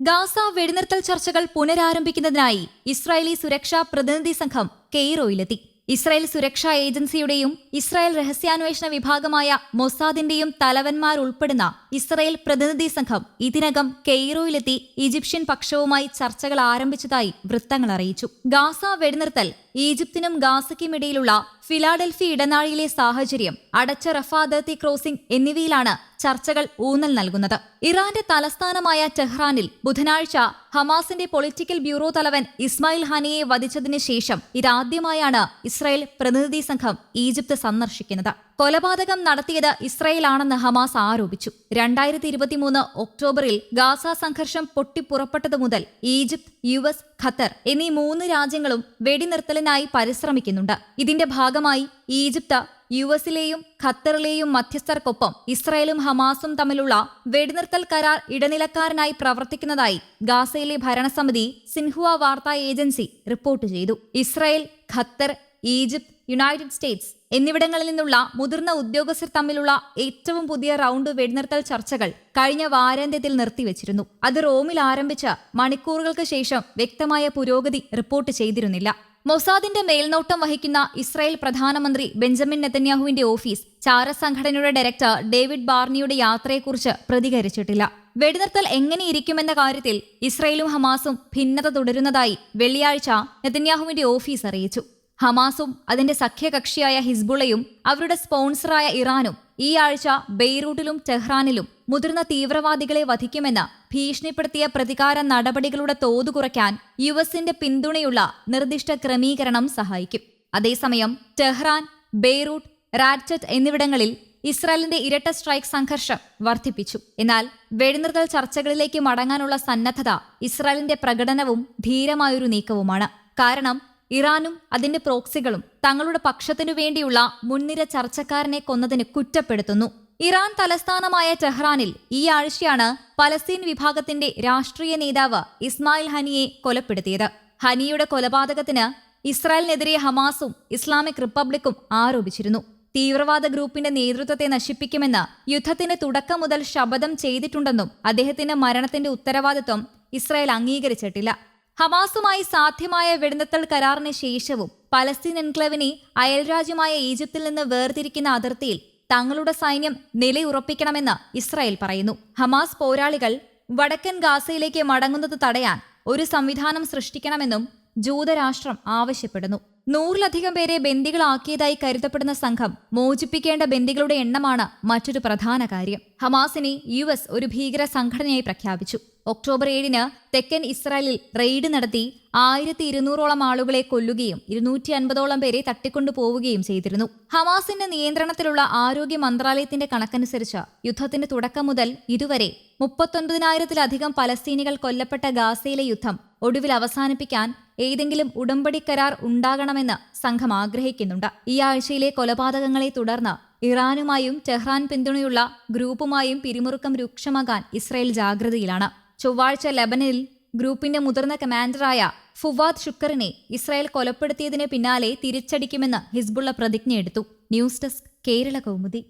Gaza വെടിനിർത്തൽ ചർച്ചകൾ പുനരാരംഭിക്കുന്നതിനായി Israeli സുരക്ഷാ പ്രതിനിധി സംഘം കെയ്റോയിലെത്തി. ഇസ്രായേൽ സുരക്ഷാ ഏജൻസിയുടെയും ഇസ്രായേൽ രഹസ്യാന്വേഷണ വിഭാഗമായ മൊസാദിന്റെയും തലവന്മാരുൾപ്പെടുന്ന ഇസ്രായേൽ പ്രതിനിധി സംഘം ഇതിനകം കെയ്റോയിലെത്തി ഈജിപ്ഷ്യൻ പക്ഷവുമായി ചർച്ചകൾ ആരംഭിച്ചതായി വൃത്തങ്ങൾ അറിയിച്ചു. ഗാസ വെടിനിർത്തൽ ഈജിപ്തിനും ഗാസയ്ക്കുമിടയിലുള്ള ഫിലാഡൽഫി ഇടനാഴിയിലെ സാഹചര്യം അടച്ച റഫാദത്തി ക്രോസിംഗ് എന്നിവയിലാണ് ചർച്ചകൾ ഊന്നൽ നൽകുന്നത്. ഇറാന്റെ തലസ്ഥാനമായ ടെഹ്റാനിൽ ബുധനാഴ്ച ഹമാസിന്റെ പൊളിറ്റിക്കൽ ബ്യൂറോ തലവൻ ഇസ്മായിൽ ഹാനിയെ വധിച്ചതിന് ശേഷം ഇതാദ്യമായാണ് ഇസ്രായേൽ പ്രതിനിധി സംഘം ഈജിപ്ത് സന്ദർശിക്കുന്നത്. കൊലപാതകം നടത്തിയത് ഇസ്രയേലാണെന്ന് ഹമാസ് ആരോപിച്ചു. രണ്ടായിരത്തി ഇരുപത്തിമൂന്ന് ഒക്ടോബറിൽ ഗാസ സംഘർഷം പൊട്ടിപ്പുറപ്പെട്ടതു മുതൽ ഈജിപ്ത് യു എസ് ഖത്തർ എന്നീ മൂന്ന് രാജ്യങ്ങളും വെടിനിർത്തലിനായി പരിശ്രമിക്കുന്നുണ്ട്. ഇതിന്റെ ഭാഗമായി ഈജിപ്ത് യു എസിലെയും ഖത്തറിലെയും മധ്യസ്ഥർക്കൊപ്പം ഇസ്രായേലും ഹമാസും തമ്മിലുള്ള വെടിനിർത്തൽ കരാർ ഇടനിലക്കാരനായി പ്രവർത്തിക്കുന്നതായി ഗാസയിലെ ഭരണസമിതി സിൻഹുവ വാർത്താ ഏജൻസി റിപ്പോർട്ട് ചെയ്തു. Israel Qatar Egypt United States എന്നിവിടങ്ങളിൽ നിന്നുള്ള മുതിർന്ന ഉദ്യോഗസ്ഥർ തമ്മിലുള്ള ഏറ്റവും പുതിയ റൗണ്ട് വെടിനിർത്തൽ ചർച്ചകൾ കഴിഞ്ഞ വാരാന്ത്യത്തിൽ നിർത്തിവച്ചിരുന്നു. അത് റോമിൽ ആരംഭിച്ച മണിക്കൂറുകൾക്ക് ശേഷം വ്യക്തമായ പുരോഗതി റിപ്പോർട്ട് ചെയ്തിരുന്നില്ല. മൊസാദിന്റെ മേൽനോട്ടം വഹിക്കുന്ന ഇസ്രായേൽ പ്രധാനമന്ത്രി ബെഞ്ചമിൻ നെതന്യാഹുവിന്റെ ഓഫീസ് ചാരസംഘടനയുടെ ഡയറക്ടർ ഡേവിഡ് ബാർണിയുടെ യാത്രയെക്കുറിച്ച് പ്രതികരിച്ചിട്ടില്ല. വെടിനിർത്തൽ എങ്ങനെയിരിക്കുമെന്ന കാര്യത്തിൽ ഇസ്രയേലും ഹമാസും ഭിന്നത തുടരുന്നതായി വെള്ളിയാഴ്ച നെതന്യാഹുവിന്റെ ഓഫീസ് അറിയിച്ചു. ഹമാസും അതിന്റെ സഖ്യകക്ഷിയായ ഹിസ്ബുളയും അവരുടെ സ്പോൺസറായ ഇറാനും ഈ ആഴ്ച ബെയ്റൂട്ടിലും ടെഹ്റാനിലും മുതിർന്ന തീവ്രവാദികളെ വധിക്കുമെന്ന ഭീഷണിപ്പെടുത്തിയ പ്രതികാര നടപടികളുടെ തോത് കുറയ്ക്കാൻ യു എസിന്റെ പിന്തുണയുള്ള നിർദ്ദിഷ്ട ക്രമീകരണം സഹായിക്കും. അതേസമയം ടെഹ്റാൻ ബെയ്റൂട്ട് റാറ്റ്ചറ്റ് എന്നിവിടങ്ങളിൽ ഇസ്രായേലിന്റെ ഇരട്ട സ്ട്രൈക്ക് സംഘർഷം വർദ്ധിപ്പിച്ചു. എന്നാൽ വെടിനിർത്തൽ ചർച്ചകളിലേക്ക് മടങ്ങാനുള്ള സന്നദ്ധത ഇസ്രായേലിന്റെ പ്രകടനവും ധീരമായൊരു നീക്കവുമാണ്. കാരണം ഇറാനും അതിന്റെ പ്രോക്സികളും തങ്ങളുടെ പക്ഷത്തിനു വേണ്ടിയുള്ള മുൻനിര ചർച്ചക്കാരനെ കൊന്നതിന് കുറ്റപ്പെടുത്തുന്നു. ഇറാൻ തലസ്ഥാനമായ ടെഹ്റാനിൽ ഈ ആഴ്ചയാണ് പലസ്തീൻ വിഭാഗത്തിന്റെ രാഷ്ട്രീയ നേതാവ് ഇസ്മായിൽ ഹനിയെ കൊലപ്പെടുത്തിയത്. ഹനിയുടെ കൊലപാതകത്തിന് ഇസ്രായേലിനെതിരെ ഹമാസും ഇസ്ലാമിക് റിപ്പബ്ലിക്കും ആരോപിച്ചിരുന്നു. തീവ്രവാദ ഗ്രൂപ്പിന്റെ നേതൃത്വത്തെ നശിപ്പിക്കുമെന്ന് യുദ്ധത്തിന് തുടക്കം മുതൽ ശപഥം ചെയ്തിട്ടുണ്ടെന്നും അദ്ദേഹത്തിന്റെ മരണത്തിന്റെ ഉത്തരവാദിത്വം ഇസ്രായേൽ അംഗീകരിച്ചിട്ടില്ല. ഹമാസുമായി സാധ്യമായ വെടിനിർത്തൽ കരാറിന് ശേഷവും പലസ്തീൻ എൻക്ലേവിനെ അയൽരാജ്യമായ ഈജിപ്തിൽ നിന്ന് വേർതിരിക്കുന്ന അതിർത്തിയിൽ തങ്ങളുടെ സൈന്യം നിലയുറപ്പിക്കണമെന്ന് ഇസ്രായേൽ പറയുന്നു. ഹമാസ് പോരാളികൾ വടക്കൻ ഗാസയിലേക്ക് മടങ്ങുന്നത് തടയാൻ ഒരു സംവിധാനം സൃഷ്ടിക്കണമെന്നും ജൂതരാഷ്ട്രം ആവശ്യപ്പെടുന്നു. നൂറിലധികം പേരെ ബന്ദികളാക്കിയതായി കരുതപ്പെടുന്ന സംഘം മോചിപ്പിക്കേണ്ട ബന്ദികളുടെ എണ്ണമാണ് മറ്റൊരു പ്രധാന കാര്യം. ഹമാസിനെ യു എസ് ഒരു ഭീകര സംഘടനയായി പ്രഖ്യാപിച്ചു. ഒക്ടോബർ ഏഴിന് തെക്കൻ ഇസ്രായേലിൽ റെയ്ഡ് നടത്തി ആയിരത്തി ഇരുന്നൂറോളം ആളുകളെ കൊല്ലുകയും ഇരുന്നൂറ്റി അൻപതോളം പേരെ തട്ടിക്കൊണ്ടു പോവുകയും ചെയ്തിരുന്നു. ഹമാസിന്റെ നിയന്ത്രണത്തിലുള്ള ആരോഗ്യ മന്ത്രാലയത്തിന്റെ കണക്കനുസരിച്ച് യുദ്ധത്തിന്റെ തുടക്കം മുതൽ ഇതുവരെ മുപ്പത്തൊൻപതിനായിരത്തിലധികം പലസ്തീനികൾ കൊല്ലപ്പെട്ട ഗാസയിലെ യുദ്ധം ഒടുവിൽ അവസാനിപ്പിക്കാൻ ഏതെങ്കിലും ഉടമ്പടി കരാർ ഉണ്ടാകണമെന്ന് സംഘം ആഗ്രഹിക്കുന്നുണ്ട്. ഈ ആഴ്ചയിലെ കൊലപാതകങ്ങളെ തുടർന്ന് ഇറാനുമായും ടെഹ്റാൻ പിന്തുണയുള്ള ഗ്രൂപ്പുമായും പിരിമുറുക്കം രൂക്ഷമാകാൻ ഇസ്രായേൽ ജാഗ്രതയിലാണ്. ചൊവ്വാഴ്ച ലബനിൽ ഗ്രൂപ്പിന്റെ മുതിർന്ന കമാൻഡറായ ഫുവാദ് ഷുക്കറിനെ ഇസ്രായേൽ കൊലപ്പെടുത്തിയതിന് പിന്നാലെ തിരിച്ചടിക്കുമെന്ന് Hezbollah പ്രതിജ്ഞയെടുത്തു. News desk Kerala Kaumudi.